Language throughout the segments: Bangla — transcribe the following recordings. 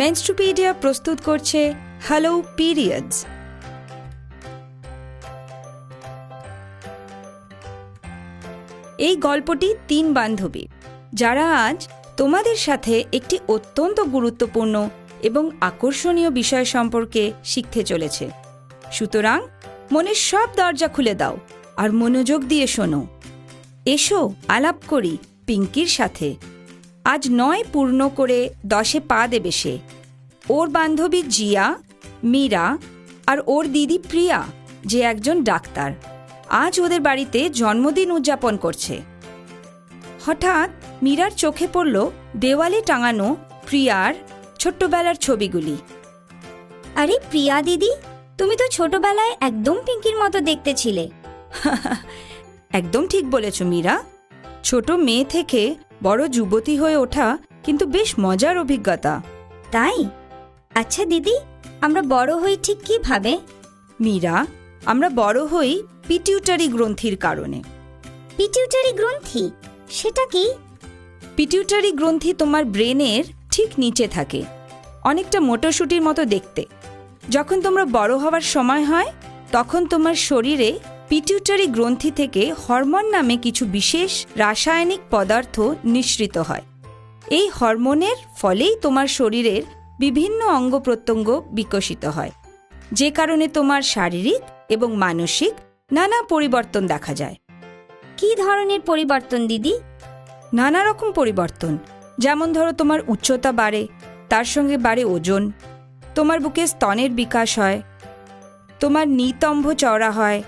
মেনস্ট্রুপিডিয়া প্রস্তুত করছে হ্যালো পিরিয়ডস এই গল্পটি তিন বান্ধবী, যারা আজ তোমাদের সাথে একটি অত্যন্ত গুরুত্বপূর্ণ এবং আকর্ষণীয় বিষয় সম্পর্কে শিখতে চলেছে। সুতরাং মনের সব দরজা খুলে দাও আর মনোযোগ দিয়ে শোনো। এসো আলাপ করি পিঙ্কির সাথে। আজ নয় পূর্ণ করে দশে পা দেবে সে। ওর বান্ধবী জিয়া মীরা আর ওর দিদি প্রিয়া যে একজন ডাক্তার আজ ওদের বাড়িতে জন্মদিন উদযাপন করছে। হঠাৎ মীরার চোখে পড়ল দেওয়ালে টাঙানো প্রিয়ার ছোট্টবেলার ছবিগুলি। আরে প্রিয়া দিদি তুমি তো ছোটবেলায় একদম পিঙ্কির মতো দেখতে ছিলে। একদম ঠিক বলেছ মীরা। ছোট মেয়ে থেকে বড় যুবতী হয়ে ওঠা কিন্তু বেশ মজার অভিজ্ঞতা। তাই? আচ্ছা দিদি আমরা বড় হই ঠিক কীভাবে? মীরা আমরা বড় হই পিটিউটারি গ্রন্থির কারণে। পিটিউটারি গ্রন্থি? সেটা কি? পিটিউটারি গ্রন্থি তোমার ব্রেনের ঠিক নিচে থাকে অনেকটা মোটরশুটির মতো দেখতে। যখন তোমরা বড় হওয়ার সময় হয় তখন তোমার শরীরে পিটিউটারি গ্রন্থি থেকে হরমোন নামে কিছু বিশেষ রাসায়নিক পদার্থ নিঃসৃত হয়। এই হরমোনের ফলেই তোমার শরীরের বিভিন্ন অঙ্গ প্রত্যঙ্গ বিকশিত হয় যে কারণে তোমার শারীরিক এবং মানসিক নানা পরিবর্তন দেখা যায়। কি ধরনের পরিবর্তন দিদি? নানা রকম পরিবর্তন যেমন ধরো তোমার উচ্চতা বাড়ে তার সঙ্গে বাড়ে ওজন তোমার বুকে স্তনের বিকাশ হয় তোমার নিতম্ভ চওড়া হয়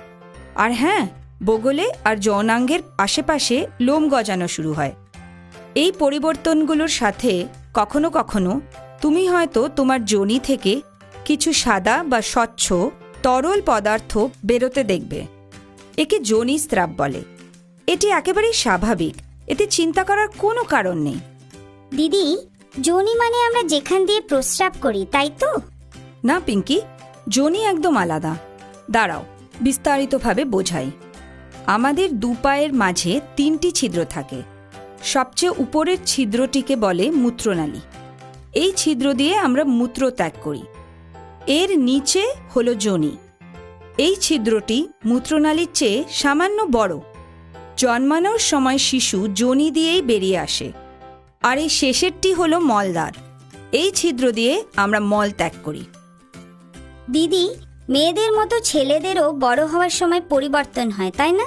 আর হ্যাঁ বগলে আর যৌনাঙ্গের আশেপাশে লোম গজানো শুরু হয়। এই পরিবর্তনগুলোর সাথে কখনো কখনো তুমি হয়তো তোমার যোনি থেকে কিছু সাদা বা স্বচ্ছ তরল পদার্থ বেরোতে দেখবে। একে যোনি স্রাব বলে। এটি একেবারেই স্বাভাবিক। এতে চিন্তা করার কোনো কারণ নেই। দিদি যোনি মানে আমরা যেখান দিয়ে প্রস্রাব করি তাই তো? না পিঙ্কি যোনি একদম আলাদা। দাঁড়াও। বিস্তারিতভাবে বোঝাই। আমাদের দু পায়ের মাঝে তিনটি ছিদ্র থাকে। সবচেয়ে উপরের ছিদ্রটিকে বলে মূত্রনালী। এই ছিদ্র দিয়ে আমরা মূত্র ত্যাগ করি। এর নিচে হলো যোনি এই ছিদ্রটি মূত্রনালীর চেয়ে সামান্য বড়। জন্মানোর সময় শিশু যোনি দিয়েই বেরিয়ে আসে। আর এই শেষেরটি হলো মলদ্বার। এই ছিদ্র দিয়ে আমরা মল ত্যাগ করি। দিদি মেয়েদের মতো ছেলেদেরও বড় হওয়ার সময় পরিবর্তন হয়, তাই না?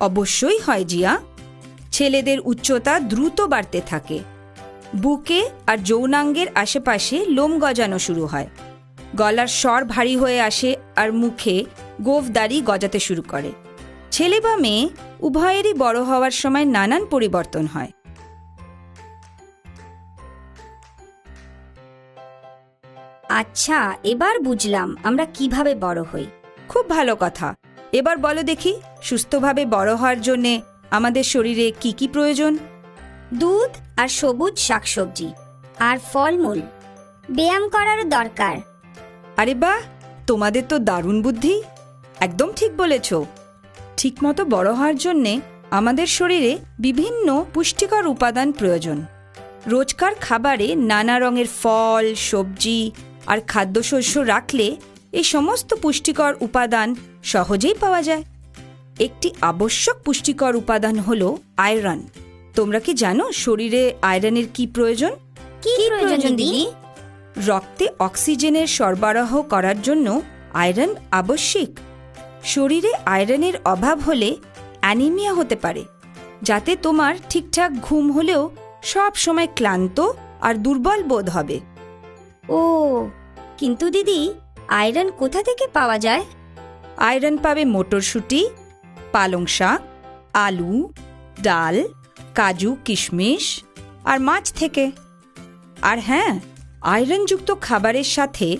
অবশ্যই হয়, জিয়া। ছেলেদের উচ্চতা দ্রুত বাড়তে থাকে। বুকে আর যৌনাঙ্গের আশেপাশে লোম গজানো শুরু হয়। গলার স্বর ভারী হয়ে আসে আর মুখে গোফদারি গজাতে শুরু করে। ছেলে বা মেয়ে উভয়েরই বড় হওয়ার সময় নানান পরিবর্তন হয়। আচ্ছা এবার বুঝলাম আমরা কীভাবে বড় হই। খুব ভালো কথা। এবার বলো দেখি সুস্থভাবে বড় হওয়ার জন্যে আমাদের শরীরে কি কি প্রয়োজন? দুধ আর সবুজ শাকসবজি আর ফলমূল। ব্যায়াম করারও দরকার। আরে বাহ তোমাদের তো দারুণ বুদ্ধি। একদম ঠিক বলেছ। ঠিকমতো বড় হওয়ার জন্যে আমাদের শরীরে বিভিন্ন পুষ্টিকর উপাদান প্রয়োজন। রোজকার খাবারে নানা রঙের ফল সবজি আর খাদ্যশস্য রাখলে এই সমস্ত পুষ্টিকর উপাদান সহজেই পাওয়া যায়। একটি আবশ্যক পুষ্টিকর উপাদান হল আয়রন। তোমরা কি জানো শরীরে আয়রনের কি প্রয়োজন? কি প্রয়োজন দিদি? রক্তে অক্সিজেনের সরবরাহ করার জন্য আয়রন আবশ্যিক। শরীরে আয়রনের অভাব হলে অ্যানিমিয়া হতে পারে যাতে তোমার ঠিকঠাক ঘুম হলেও সব সময় ক্লান্ত আর দুর্বল বোধ হবে। ও, কিন্তু দিদি, আয়রন কোথা থেকে পাওয়া যায়? আয়রন পাবে মটরশুঁটি, পালং শাক, আলু, ডাল, কাজু, কিশমিশ আর মাছ থেকে। আর হ্যাঁ আয়রনযুক্ত খাবারের সাথে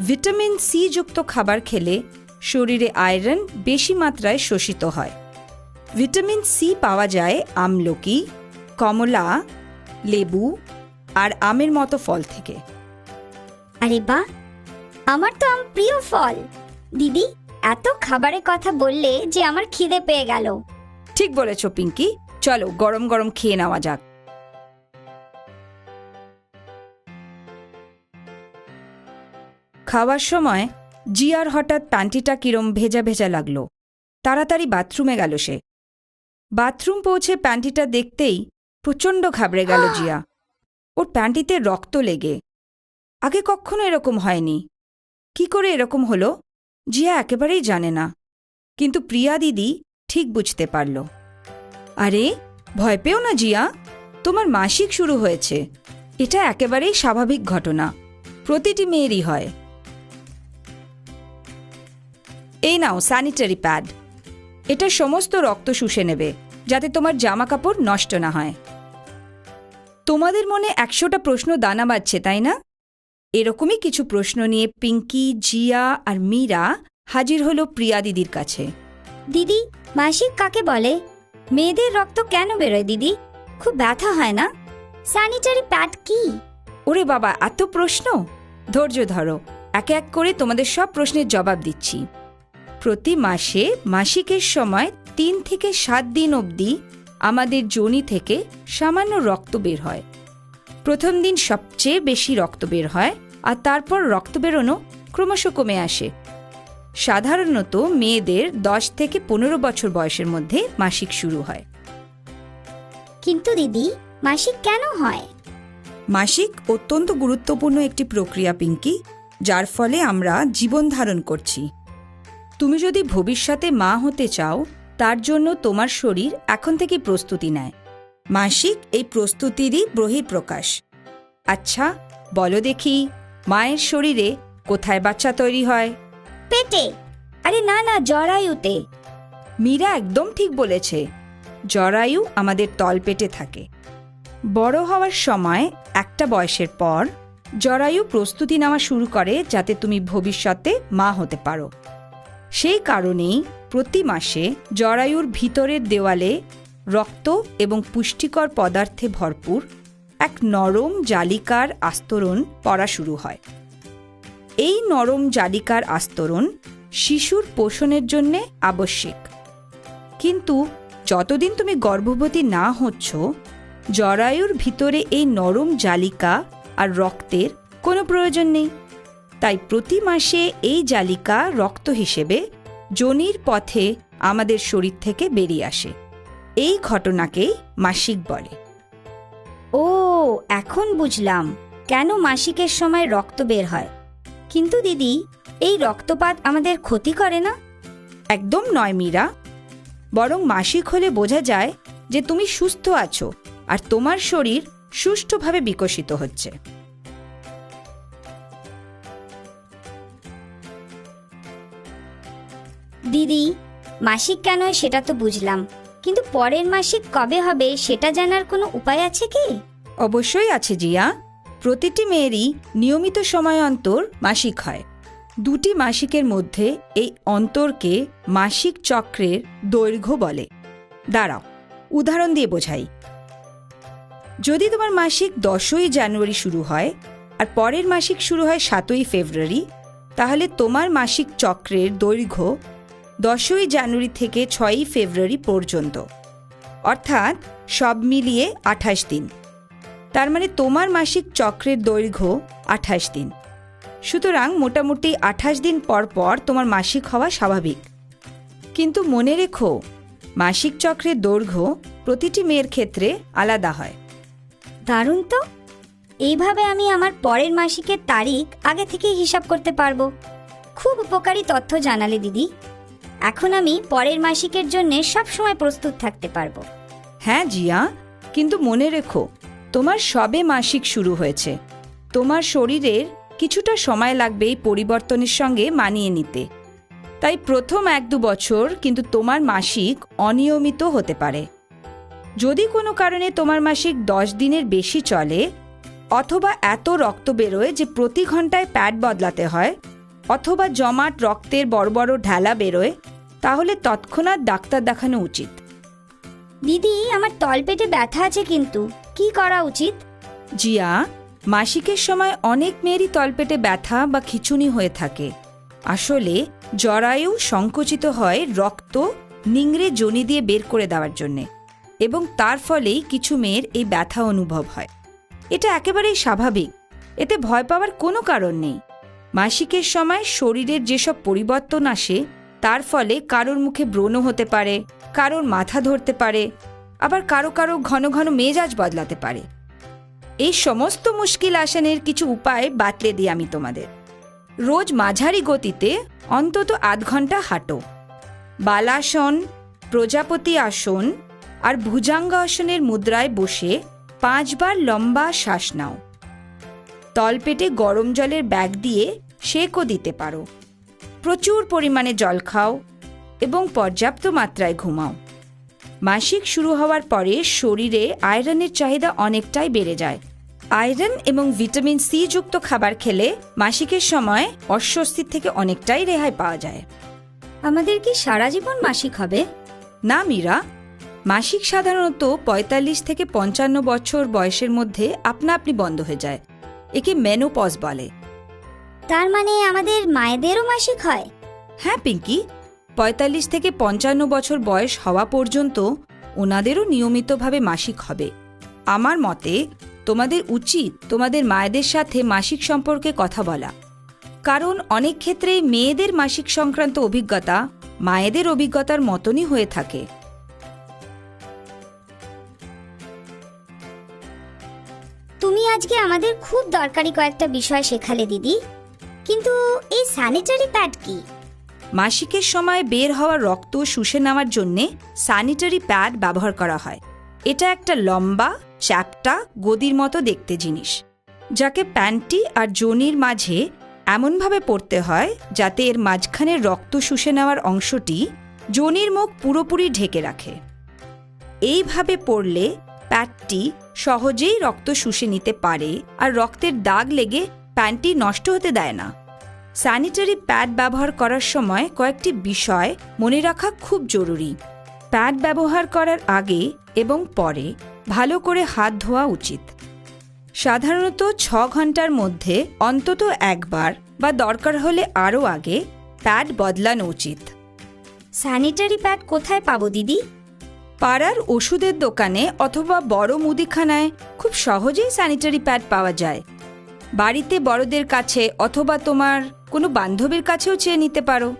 ভিটামিন সি যুক্ত খাবার খেলে শরীরে আয়রন বেশি মাত্রায় শোষিত হয়। ভিটামিন সি পাওয়া যায় আমলকি, কমলা, লেবু আর আমের মতো ফল থেকে। আরে বাহ আমার তো আম প্রিয় ফল। দিদি এত খাবারের কথা বললে যে আমার খিদে পেয়ে গেল। ঠিক বলেছ পিঙ্কি। চলো গরম গরম খেয়ে নেওয়া যাক। খাওয়ার সময় জিয়ার হঠাৎ প্যান্টিটা কিরম ভেজা ভেজা লাগল। তাড়াতাড়ি বাথরুমে গেল সে। বাথরুম পৌঁছে প্যান্টিটা দেখতেই প্রচণ্ড ঘাবড়ে গেল জিয়া। ওর প্যান্টিতে রক্ত লেগে। আগে কখনো এরকম হয়নি। কি করে এরকম হলো? জিয়া একেবারেই জানে না। কিন্তু প্রিয়া দিদি ঠিক বুঝতে পারল। আরে, ভয় পেও না জিয়া। তোমার মাসিক শুরু হয়েছে। এটা একেবারেই স্বাভাবিক ঘটনা। প্রতিটি মেয়েরই হয়। এই নাও স্যানিটারি প্যাড এটা সমস্ত রক্ত শুষে নেবে, যাতে তোমার জামা কাপড় নষ্ট না হয়। তোমাদের মনে একশোটা প্রশ্ন দানা বাজছে তাই না? এরকমই কিছু প্রশ্ন নিয়ে পিঙ্কি জিয়া আর মীরা হাজির হলো প্রিয়া দিদির কাছে। দিদি মাসিক কাকে বলে? মেয়েদের রক্ত কেন বেরোয় দিদি? খুব ব্যথা হয় না? স্যানিটারি প্যাড কি? ওরে বাবা এত প্রশ্ন? ধৈর্য ধরো এক এক করে তোমাদের সব প্রশ্নের জবাব দিচ্ছি। প্রতি মাসে মাসিকের সময় তিন থেকে সাত দিন অবধি আমাদের যোনি থেকে সামান্য রক্ত বের হয়। প্রথম দিন সবচেয়ে বেশি রক্ত বের হয় আর তারপর রক্ত বেরোনো ক্রমশ কমে আসে। সাধারণত মেয়েদের দশ থেকে পনেরো বছর বয়সের মধ্যে মাসিক শুরু হয়। কিন্তু দিদি মাসিক কেন হয়? মাসিক অত্যন্ত গুরুত্বপূর্ণ একটি প্রক্রিয়া পিঙ্কি যার ফলে আমরা জীবন ধারণ করছি। তুমি যদি ভবিষ্যতে মা হতে চাও তার জন্য তোমার শরীর এখন থেকে প্রস্তুতি নেয়। মাসিক এই প্রস্তুতিরই বহিঃপ্রকাশ। আচ্ছা বলো দেখি মায়ের শরীরে কোথায় বাচ্চা তৈরি হয়? পেটে। আরে না না জরায়ুতে। মীরা একদম ঠিক বলেছে। জরায়ু আমাদের তলপেটে থাকে। বড় হওয়ার সময় একটা বয়সের পর জরায়ু প্রস্তুতি নেওয়া শুরু করে যাতে তুমি ভবিষ্যতে মা হতে পারো। সেই কারণেই প্রতি মাসে জরায়ুর ভিতরের দেওয়ালে রক্ত এবং পুষ্টিকর পদার্থে ভরপুর এক নরম জালিকার আস্তরণ পড়া শুরু হয়। এই নরম জালিকার আস্তরণ শিশুর পোষণের জন্যে আবশ্যিক। কিন্তু যতদিন তুমি গর্ভবতী না হচ্ছ, জরায়ুর ভিতরে এই নরম জালিকা আর রক্তের কোনো প্রয়োজন নেই। তাই প্রতি মাসে এই জালিকা রক্ত হিসেবে যোনির পথে আমাদের শরীর থেকে বেরিয়ে আসে। এই ঘটনাকেই মাসিক বলে। ও, এখন বুঝলাম। কেন মাসিকের সময় রক্ত বের হয়? কিন্তু দিদি, এই রক্তপাত আমাদের ক্ষতি করে না? একদম নয়, মীরা। বরং মাসিক হলে বোঝা যায় যে তুমি সুস্থ আছো আর তোমার শরীর সুষ্ঠুভাবে বিকশিত হচ্ছে। দিদি, মাসিক কেন সেটা তো বুঝলাম। কিন্তু পরের মাসিক কবে হবে সেটা জানার কোনো উপায় আছে কি? অবশ্যই আছে জিয়া। প্রতিটি মেয়েরই নিয়মিত সময় অন্তর মাসিক হয়। দুটি মাসিকের মধ্যে এই অন্তরকে মাসিক চক্রের দৈর্ঘ্য বলে। দাঁড়াও, উদাহরণ দিয়ে বোঝাই। যদি তোমার মাসিক দশই জানুয়ারি শুরু হয় আর পরের মাসিক শুরু হয় সাতই ফেব্রুয়ারি, তাহলে তোমার মাসিক চক্রের দৈর্ঘ্য দশই জানুয়ারি থেকে ছয়ই ফেব্রুয়ারি পর্যন্ত। অর্থাৎ সব মিলিয়ে আঠাশ দিন। তার মানে তোমার মাসিক চক্রের দৈর্ঘ্য আঠাশ দিন। সুতরাং মোটামুটি আঠাশ দিন পর পর তোমার মাসিক হওয়া স্বাভাবিক। কিন্তু মনে রেখো, মাসিক চক্রের দৈর্ঘ্য প্রতিটি মেয়ের ক্ষেত্রে আলাদা হয়। দারুণ তো! এইভাবে আমি আমার পরের মাসিকের তারিখ আগে থেকে হিসাব করতে পারব। খুব উপকারী তথ্য জানালে দিদি। এখন আমি পরের মাসিকের জন্য সবসময় প্রস্তুত থাকতে পারব। হ্যাঁ জিয়া। কিন্তু মনে রেখো, তোমার সবে মাসিক শুরু হয়েছে। তোমার শরীরের কিছুটা সময় লাগবে এই পরিবর্তনের সঙ্গে মানিয়ে নিতে। তাই প্রথম এক দু বছর কিন্তু তোমার মাসিক অনিয়মিত হতে পারে। যদি কোনো কারণে তোমার মাসিক দশ দিনের বেশি চলে, অথবা এত রক্ত বেরোয় যে প্রতি ঘন্টায় প্যাড বদলাতে হয় অথবা জমাট রক্তের বড় বড় ঢালা বেরোয় তাহলে তৎক্ষণাৎ ডাক্তার দেখানো উচিত। দিদি আমার তলপেটে ব্যথা আছে কিন্তু কি করা উচিত? জিয়া মাসিকের সময় অনেক মেয়েরই তলপেটে ব্যথা বা খিচুনি হয়ে থাকে। আসলে জরায়ু সংকুচিত হয় রক্ত নিংড়ে জনি দিয়ে বের করে দেওয়ার জন্যে এবং তার ফলেই কিছু মেয়ের এই ব্যথা অনুভব হয়। এটা একেবারেই স্বাভাবিক। এতে ভয় পাওয়ার কোনো কারণ নেই। মাসিকের সময় শরীরের যেসব পরিবর্তন আসে, তার ফলে কারোর মুখে ব্রণ হতে পারে, কারোর মাথা ধরতে পারে, আবার কারও কারও ঘন ঘন মেজাজ বদলাতে পারে। এই সমস্ত মুশকিল আসানের কিছু উপায় বাতলে দিই আমি তোমাদের। রোজ মাঝারি গতিতে অন্তত আধ ঘণ্টা হাঁটো। বালাসন, প্রজাপতি আসন আর ভুজাঙ্গ আসনের মুদ্রায় বসে পাঁচবার লম্বা শ্বাস নাও। তলপেটে গরম জলের ব্যাগ দিয়ে সেকও দিতে পারো। প্রচুর পরিমাণে জল খাও এবং পর্যাপ্ত মাত্রায় ঘুমাও। মাসিক শুরু হওয়ার পরে শরীরে আয়রনের চাহিদা অনেকটাই বেড়ে যায়। আয়রন এবং ভিটামিন সি যুক্ত খাবার খেলে মাসিকের সময় অস্বস্তির থেকে অনেকটাই রেহাই পাওয়া যায়। আমাদের কি সারা জীবন মাসিক হবে? না মীরা। মাসিক সাধারণত ৪৫ থেকে পঞ্চান্ন বছর বয়সের মধ্যে আপনা আপনি বন্ধ হয়ে যায়। একে মেনোপজ বলে। তার মানে আমাদের মায়েদেরও মাসিক হয়? হ্যাঁ পিঙ্কি। পঁয়তাল্লিশ থেকে পঞ্চান্ন বছর বয়স হওয়া পর্যন্ত ওনাদেরও নিয়মিতভাবে মাসিক হবে। আমার মতে তোমাদের উচিত তোমাদের মায়েদের সাথে মাসিক সম্পর্কে কথা বলা। কারণ অনেক ক্ষেত্রেই মেয়েদের মাসিক সংক্রান্ত অভিজ্ঞতা মায়েদের অভিজ্ঞতার মতনই হয়ে থাকে। তুমি আজকে আমাদের খুব দরকারি কয়েকটা বিষয় শেখালে, দিদি। কিন্তু এই স্যানিটারি প্যাড কি? মাসিকের সময় বের হওয়া রক্ত শুষে নেওয়ার জন্যে স্যানিটারি প্যাড ব্যবহার করা হয়। এটা একটা লম্বা, চ্যাপটা, গদির মতো দেখতে জিনিস, যাকে প্যান্টি আর জনির মাঝে এমনভাবে পড়তে হয় যাতে এর মাঝখানে রক্ত শুষে নেওয়ার অংশটি জনির মুখ পুরোপুরি ঢেকে রাখে। এইভাবে পড়লে প্যাডটি সহজেই রক্ত শুষে নিতে পারে আর রক্তের দাগ লেগে প্যান্টটি নষ্ট হতে দেয় না। স্যানিটারি প্যাড ব্যবহার করার সময় কয়েকটি বিষয় মনে রাখা খুব জরুরি। প্যাড ব্যবহার করার আগে এবং পরে ভালো করে হাত ধোয়া উচিত। সাধারণত ছ ঘণ্টার মধ্যে অন্তত একবার বা দরকার হলে আরও আগে প্যাড বদলানো উচিত। স্যানিটারি প্যাড কোথায় পাবো দিদি? পাড়ার ওষুধের দোকানে অথবা বড় মুদিখানায় খুব সহজেই স্যানিটারি প্যাড পাওয়া যায়। বাড়িতে বড়দের কাছে অথবা তোমার কোনো বান্ধবীর কাছেও চেয়ে নিতে পারো।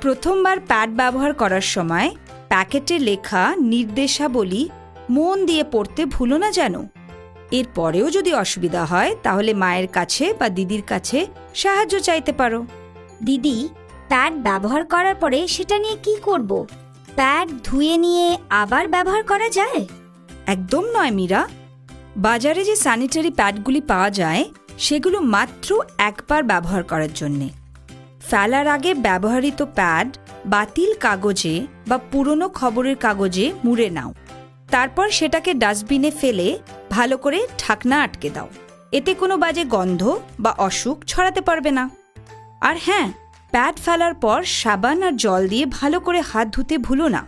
প্রথমবার প্যাড ব্যবহার করার সময় প্যাকেটে লেখা নির্দেশাবলী মন দিয়ে পড়তে ভুলো না যেন। এরপরেও যদি অসুবিধা হয়, তাহলে মায়ের কাছে বা দিদির কাছে সাহায্য চাইতে পারো। দিদি প্যাড ব্যবহার করার পরে সেটা নিয়ে কি করব? প্যাড ধুয়ে নিয়ে আবার ব্যবহার করা যায়? একদম নয়, মীরা। বাজারে যে স্যানিটারি প্যাডগুলি পাওয়া যায়, সেগুলো মাত্র একবার ব্যবহার করার জন্যে। ফেলার আগে ব্যবহৃত প্যাড বাতিল কাগজে বা পুরনো খবরের কাগজে মুড়ে নাও। তারপর সেটাকে ডাস্টবিনে ফেলে ভালো করে ঢাকনা আটকে দাও। এতে কোনো বাজে গন্ধ বা অসুখ ছড়াতে পারবে না। আর হ্যাঁ প্যাড ফেলার পর সাবান আর জল দিয়ে ভালো করে হাত ধুতে ভুলো না।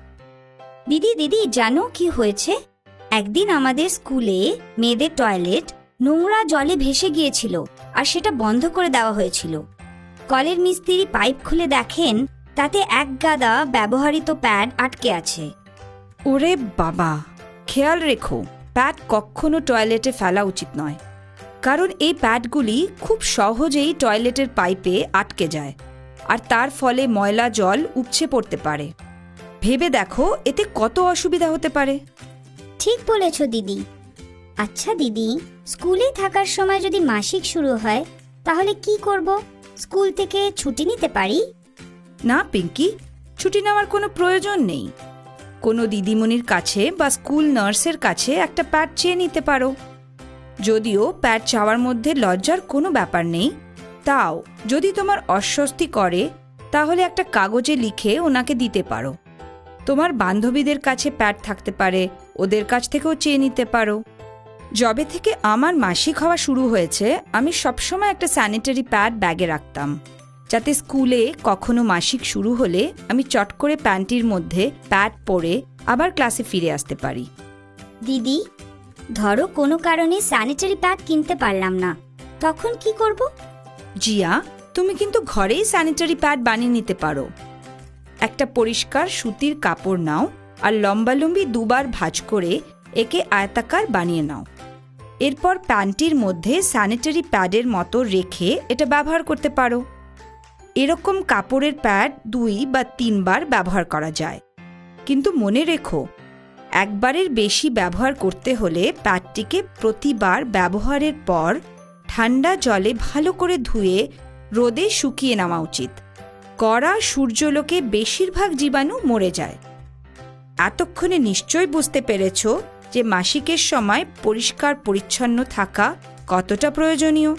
দিদি দিদি জানো কি হয়েছে? একদিন আমাদের স্কুলে মেয়েদের টয়লেট নোংরা জলে ভেসে গিয়েছিল আর সেটা বন্ধ করে দেওয়া হয়েছিল। কলের মিস্ত্রি পাইপ খুলে দেখেন তাতে এক গাদা ব্যবহৃত প্যাড আটকে আছে। ওরে বাবা খেয়াল রেখো প্যাড কখনো টয়লেটে ফেলা উচিত নয়। কারণ এই প্যাডগুলি খুব সহজেই টয়লেটের পাইপে আটকে যায়। আর তার ফলে ময়লা জল উপচে পড়তে পারে। ভেবে দেখো এতে কত অসুবিধা হতে পারে। ঠিক বলেছ দিদি। আচ্ছা দিদি স্কুলে থাকার সময় যদি মাসিক শুরু হয় তাহলে কি করব? স্কুল থেকে ছুটি নিতে পারি? না পিঙ্কি ছুটি নেওয়ার কোনো প্রয়োজন নেই। কোনো দিদিমণির কাছে বা স্কুল নার্সের কাছে একটা প্যাড চেয়ে নিতে পারো। যদিও প্যাড চাওয়ার মধ্যে লজ্জার কোনো ব্যাপার নেই। তাও যদি তোমার অস্বস্তি করে, তাহলে একটা কাগজে লিখে ওনাকে দিতে পারো। তোমার বান্ধবীদের কাছে প্যাড থাকতে পারে, ওদের কাছ থেকেও চেয়ে নিতে পারো। যবে থেকে আমার মাসিক হওয়া শুরু হয়েছে, আমি সবসময় একটা স্যানিটারি প্যাড ব্যাগে রাখতাম। যাতে স্কুলে কখনো মাসিক শুরু হলে আমি চট করে প্যান্টির মধ্যে প্যাড পরে আবার ক্লাসে ফিরে আসতে পারি। দিদি, ধরো কোনো কারণে স্যানিটারি প্যাড কিনতে পারলাম না। তখন কি করব? জিয়া, তুমি কিন্তু ঘরেই স্যানিটারি প্যাড বানিয়ে নিতে পারো। একটা পরিষ্কার সুতির কাপড় নাও আর লম্বালম্বি দুবার ভাঁজ করে একে আয়তাকার বানিয়ে নাও। এরপর প্যান্টির মধ্যে স্যানিটারি প্যাডের মতো রেখে এটা ব্যবহার করতে পারো। এরকম কাপড়ের প্যাড দুই বা তিনবার ব্যবহার করা যায়। কিন্তু মনে রেখো, একবারের বেশি ব্যবহার করতে হলে প্যাডটিকে প্রতিবার ব্যবহারের পর ঠান্ডা জলে ভালো করে ধুয়ে রোদে শুকিয়ে নেওয়া উচিত। কড়া সূর্যলোকে বেশিরভাগ জীবাণু মরে যায়। এতক্ষণে নিশ্চয় বুঝতে পেরেছ যে মাসিকের সময় পরিষ্কার পরিচ্ছন্ন থাকা কতটা প্রয়োজনীয়।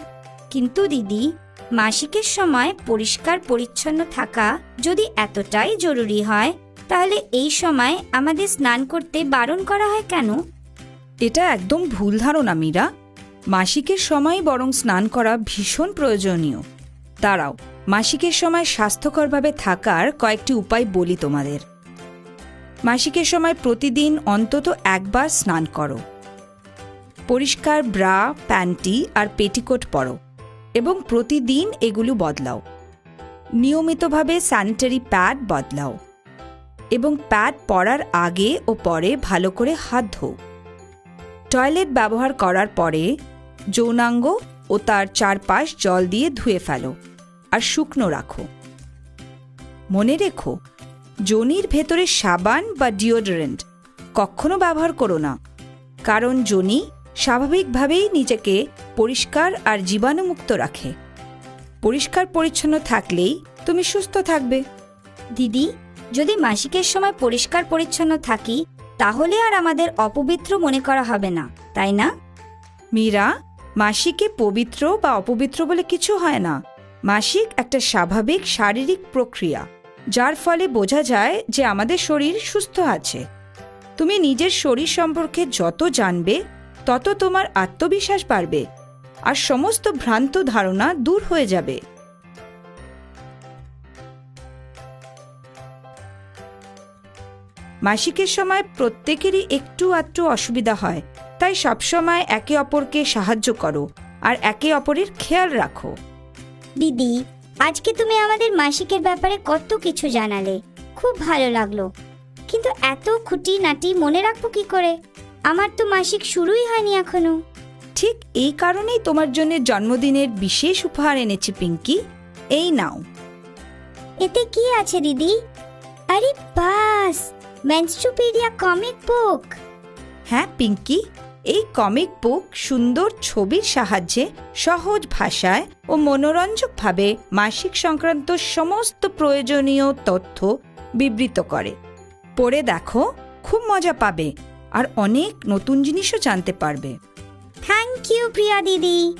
কিন্তু দিদি মাসিকের সময় পরিষ্কার পরিচ্ছন্ন থাকা যদি এতটাই জরুরি হয় তাহলে এই সময় আমাদের স্নান করতে বারণ করা হয় কেন? এটা একদম ভুল ধারণা মীরা। মাসিকের সময় বরং স্নান করা ভীষণ প্রয়োজনীয়। দাঁড়াও, মাসিকের সময় স্বাস্থ্যকরভাবে থাকার কয়েকটি উপায় বলি তোমাদের। মাসিকের সময় প্রতিদিন অন্তত একবার স্নান করো। পরিষ্কার ব্রা, প্যান্টি আর পেটিকোট পরো এবং প্রতিদিন এগুলো বদলাও। নিয়মিতভাবে স্যানিটারি প্যাড বদলাও এবং প্যাড পরার আগে ও পরে ভালো করে হাত ধোও। টয়লেট ব্যবহার করার পরে যৌনাঙ্গ ও তার চারপাশ জল দিয়ে ধুয়ে ফেলো আর শুকনো রাখো। মনে রেখো যোনির ভেতরে সাবান বা ডিওডোরেন্ট কখনো ব্যবহার করো না কারণ যোনি স্বাভাবিকভাবেই নিজেকে পরিষ্কার আর জীবাণুমুক্ত রাখে। পরিষ্কার পরিচ্ছন্ন থাকলেই তুমি সুস্থ থাকবে। দিদি যদি মাসিকের সময় পরিষ্কার পরিচ্ছন্ন থাকি তাহলে আর আমাদের অপবিত্র মনে করা হবে না তাই না? মীরা মাসিকে পবিত্র বা অপবিত্র বলে কিছু হয় না। মাসিক একটা স্বাভাবিক শারীরিক প্রক্রিয়া, যার ফলে বোঝা যায় যে আমাদের শরীর সুস্থ আছে। তুমি নিজের শরীর সম্পর্কে যত জানবে, তত তোমার আত্মবিশ্বাস বাড়বে আর সমস্ত ভ্রান্ত ধারণা দূর হয়ে যাবে। মাসিকের সময় প্রত্যেকেরই একটু আধটু অসুবিধা হয় তাই সবসময় একে অপরকে সাহায্য করো আর একে অপরের খেয়াল রাখো। দিদি আজকে তুমি আমাদের মাসিকের ব্যাপারে কত কিছু জানালে। খুব ভালো লাগল। কিন্তু এত খুঁটিনাটি মনে রাখব কি করে? আমার তো মাসিক শুরুই হয়নি এখনও। ঠিক এই কারণেই তোমার জন্য জন্মদিনের বিশেষ উপহার এনেছি পিঙ্কি। এই নাও। এতে কি আছে দিদি? আরে বাস! মেনস্ট্রোপিডিয়া কমিক বুক হ্যাঁ পিঙ্কি। এই কমিক বুক সুন্দর ছবির সাহায্যে সহজ ভাষায় ও মনোরঞ্জকভাবে মাসিক সংক্রান্ত সমস্ত প্রয়োজনীয় তথ্য বিবৃত করে। পড়ে দেখো খুব মজা পাবে আর অনেক নতুন জিনিসও জানতে পারবে। থ্যাংক ইউ প্রিয়া দিদি।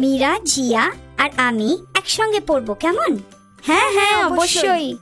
মীরা জিয়া আর আমি একসঙ্গে পড়ব কেমন? হ্যাঁ হ্যাঁ অবশ্যই।